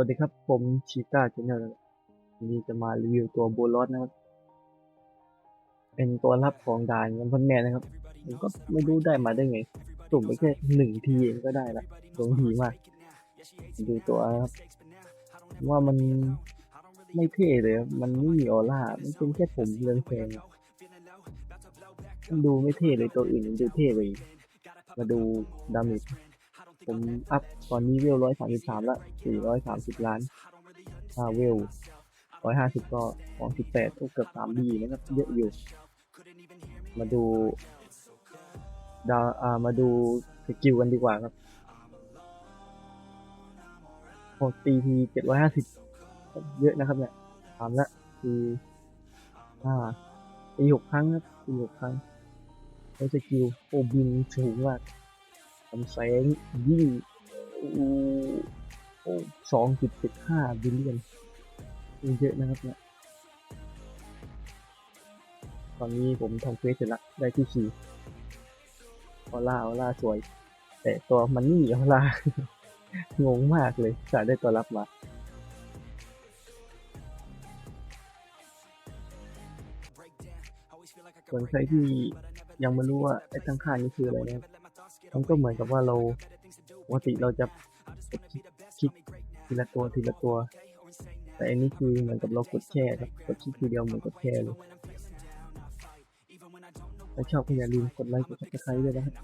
วัสดีครับ ผมชีต้าชแนลวันนี้จะมารีวิวตัวโบลอสนะครับ เป็นตัวรับของด่านเงินพันแมนนะครับ ผมก็ไม่รู้ได้มาได้ไง สุ่มไปแค่หนึ่งทีเองก็ได้ละลงทีมาก ดูตัวครับ ว่ามันไม่เท่เลยมันไม่มีออร่า มันเป็นแค่ผมเรืองแสงอะมันดูไม่เท่เลยตัวอื่นมันดูเท่เลย มาดูดาเมจ ผมอัพตอนนี้เวลร้อยสามสิบสามละสี่ร้อยสามสิบล้านถ้าเวลร้อยห้าสิบก็สองสิบแปดเกือบสามดีนะครับเยอะอยู่ มาดูดาวอ่ามาดูสกิลกันดีกว่าครับโอตีทีเจ็ดร้อยห้าสิบเยอะนะครับเนี่ยถามละคืออ่าตีหกครั้งครับตีหกครั้งแล้วสกิลโอบินสูงมาก ทำแสงยิ่งโอ้สองจุดเจ็ดห้าบิลเลียนเยอะนะครับเนี่ยตอนนี้ผมทำเควสเสร็จละได้ที่สี่ออร่าออร่าสวย แต่ตัวมันไม่ออร่างงมากเลยสายได้ตัวรับมาส่วนใครที่ยังไม่รู้ว่าไอ้ตั้งค่านี้คืออะไรนะครับ มันก็เหมือนกับว่าเราปกติเราจะกดคลิกคลิกทีละตัวทีละตัว แต่อันนี้คือเหมือนกับเรากดแช่ครับกดคลิกทีเดียวเหมือนกดแช่เลยถ้าชอบก็อย่าลืมกดไลค์กดซับสไครต์ด้วยนะครับ